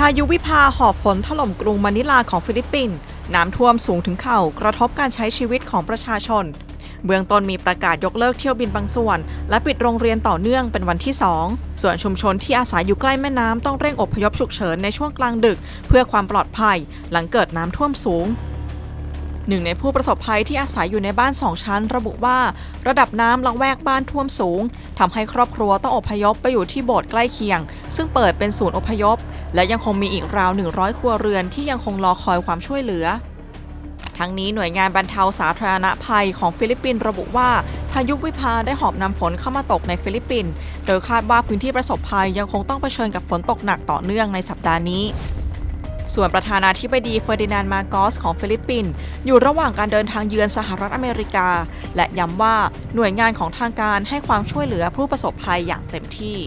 พายุวิภาหอบฝนถล่มกรุงมะนิลาของฟิลิปปินส์น้ำท่วมสูงถึงเข่ากระทบการใช้ชีวิตของประชาชน เบื้องต้นมีประกาศยกเลิกเที่ยวบินบางส่วน และปิดโรงเรียนต่อเนื่องเป็นวันที่ 2 ส่วนชุมชนที่อาศัยอยู่ใกล้แม่น้ำต้องเร่งอพยพฉุกเฉินในช่วงกลางดึก เพื่อความปลอดภัย หลังเกิดน้ำท่วมสูง หนึ่งในผู้ประสบภัยที่อาศัยอยู่ในบ้านสองชั้น ระบุว่า ระดับน้ำลังแวกบ้านท่วมสูงทำให้ครอบครัวต้องอพยพไปอยู่ที่โบสถ์ใกล้เคียง ซึ่งเปิดเป็นศูนย์อพยพ และยังคงมีอีกราว 100 ครัวเรือนที่ยังคงรอคอยความช่วยเหลือ ทั้งนี้หน่วยงานบรรเทาสาธารณภัยของฟิลิปปินส์ระบุว่าพายุวิภาได้หอบนำฝนเข้ามาตกในฟิลิปปินส์โดยคาดว่าพื้นที่ประสบภัยยังคงต้องเผชิญกับฝนตกหนักต่อเนื่องในสัปดาห์นี้ ส่วนประธานาธิบดีเฟอร์ดินานด์มาโกสของฟิลิปปินส์อยู่ระหว่างการเดินทางเยือนสหรัฐอเมริกา และย้ำว่าหน่วยงานของทางการให้ความช่วยเหลือผู้ประสบภัยอย่างเต็มที่